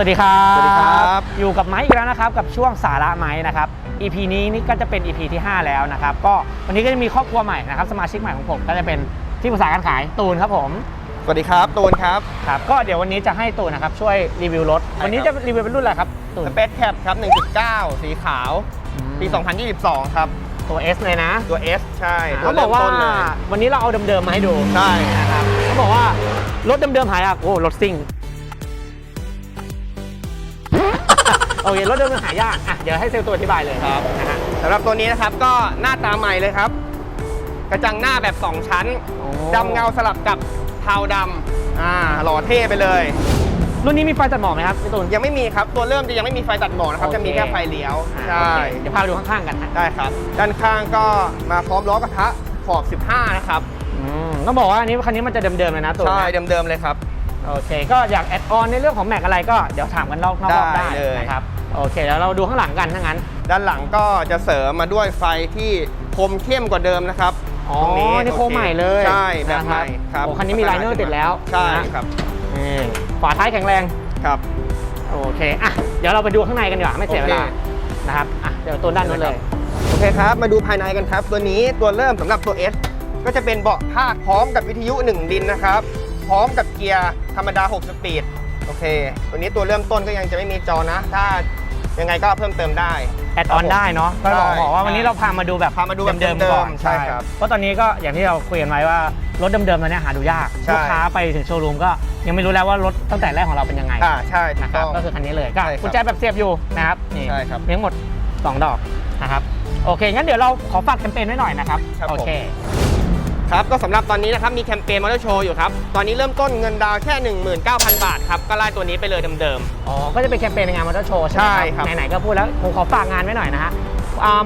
สวัสดีครับ สวัสดีครับ อยู่กับไม้อีกแล้วนะครับกับช่วงสาระไม้นะครับ EP นี้นี่ก็จะเป็น EP ที่ 5 แล้วนะครับ ก็วันนี้ก็จะมีครอบครัวใหม่นะครับ สมาชิกใหม่ของผมก็จะเป็นที่ปรึกษาการขายตูนครับผม สวัสดีครับตูนครับ ครับ ก็เดี๋ยววันนี้จะให้ตูนนะครับช่วยรีวิวรถใช่ครับวันนี้จะรีวิวเป็นรุ่นอะไรครับตูนสเปซแคปครับ 1.9 สีขาว ปี 2022 ครับ ตัว S เลยนะ ตัว S ใช่ตัวเขาบเริ่อกมว่าต้นเลยวันนี้เราเอาเดิมๆมาให้ดู ใช่นะครับเขาบอกว่ารถเดิมๆหายากโอ้รถซิ่ง โอเครถเดิมๆหายากอะเดี๋ยวให้เซลล์ตัวอธิบายเลยครับนะฮะสำหรับตัวนี้นะครับก็หน้าตาใหม่เลยครับ กระจังหน้าแบบ 2 ชั้นโอ้ดำเงาสลับกับเทาดำอ่าหล่อเท่ไปเลย รุ่นนี้มีไฟตัดหมอกไหมครับพี่ตูน ยังไม่มีครับ ตัวเริ่มจะยังไม่มีไฟตัดหมอกนะครับ โอเค จะมีแค่ไฟเลี้ยวอ่าใช่โอเคเดี๋ยวพาไปดูข้างๆกันฮะได้ครับ ด้านข้างก็มาพร้อมล้อกระทะขอบ 15 นะครับ อืมต้องบอกว่าอันนี้คันนี้มันจะเดิมๆเลยนะตูนใช่นะเดิมๆเลยครับ โอเค ก็อยากแอดออนในเรื่องของแม็กอะไรก็เดี๋ยวถามกันนอกนอกรอบได้ได้เลย นะครับ โอเคแล้วเราดูข้างหลังกันถ้างั้น ด้านหลังก็จะเสริมมาด้วยไฟที่คมเข้มกว่าเดิมนะครับอ๋อตรงนี้นี่โครงอใหม่เลยใช่แบบใหม่นะครับโอ้คันนี้มีไลเนอร์ติดแล้วใช่นะครับนี่ฝาท้ายแข็งแรงครับโอเคอะเดี๋ยวเราไปดูข้างในกันดีกว่าไม่เสียเวลาโอเคนะครับอะเดี๋ยวตัวด้านนู้นเลยโอเคครับ มาดูภายในกันครับ ตัวนี้ตัวเริ่มสำหรับตัว S ก็จะเป็นเบาะผ้าพร้อมกับวิทยุ1ดินนะครับ พร้อมกับเกียร์ธรรมดา 6 สปีด โอเค ตัวนี้ตัวเริ่มต้นก็ยังจะไม่มีจอนะ ถ้ายังไงก็เพิ่มเติมได้ แอดออนได้เนาะก็บอกใช่บอกว่าวันนี้เราพามาดูแบบพามาดูแบบเดิมเดิๆมๆก่อนใช่ครับเพราะตอนนี้ก็อย่างที่เราคุยกันไว้ว่ารถเดิมๆตอนนี้หาดูยากใช่ลูกค้าไปถึงโชว์รูมก็ยังไม่รู้แล้วว่ารถตั้งแต่แรกของเราเป็นยังไงอ่าใช่ถูนะกครัต้บองก็คือคันนี้เลยก็ใช่ครับกุญแจแบบเสียบอยู่นะครับนี่ใช่ครับมีทั้งหมด 2 ดอกนะครับโอเคงั้นเดี๋ยวเราขอฝากแคมเปญไว้หน่อยนะครับครับโอผมเค ครับก็สำหรับตอนนี้นะครับมีแคมเปญมอเตอร์โชว์อยู่ครับ ตอนนี้เริ่มต้นเงินดาวน์แค่ 19,000 บาทครับ ก็ไล่ตัวนี้ไปเลยเดิม อ๋อ ก็จะเป็นแคมเปญในงานมอเตอร์โชว์ใช่ไหมใช่ครับไหนๆ ก็พูดแล้ว ผมขอฝากงานไว้หน่อยนะฮะ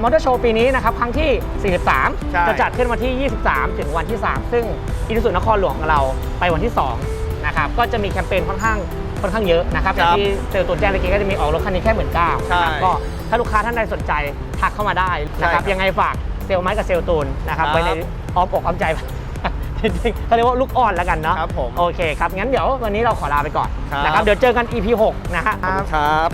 มอเตอร์โชว์ปีนี้นะครับ ครั้งที่ ใช่ 43 จะจัดขึ้นวันที่ 23 ถึงวันที่ 3 ซึ่งอินุสุนครหลวงของเราไปวันที่ 2 นะครับ ก็จะมีแคมเปญค่อนข้างค่อนข้างเยอะนะครับอย่างที่เซลล์ตัวแจ้งเมื่อกี้ก็จะมีออกรถคันนี้แค่หมื่นเก้าใช่ก็ถ้าลูกค้าท่านใดสนใจทักเข้ามาได้นะครับใช่ครับยังไงฝาก เซลล์ไม้กับเซลล์ตูนนะครับครับไว้ในอ้อมอกอ้อมใจ จริงๆเขาเรียกว่าลูกอ่อนแล้วกันเนาะครับผม โอเคครับงั้นเดี๋ยววันนี้เราขอลาไปก่อนครับนะครับเดี๋ยวเจอกัน EP 6นะฮะๆครับ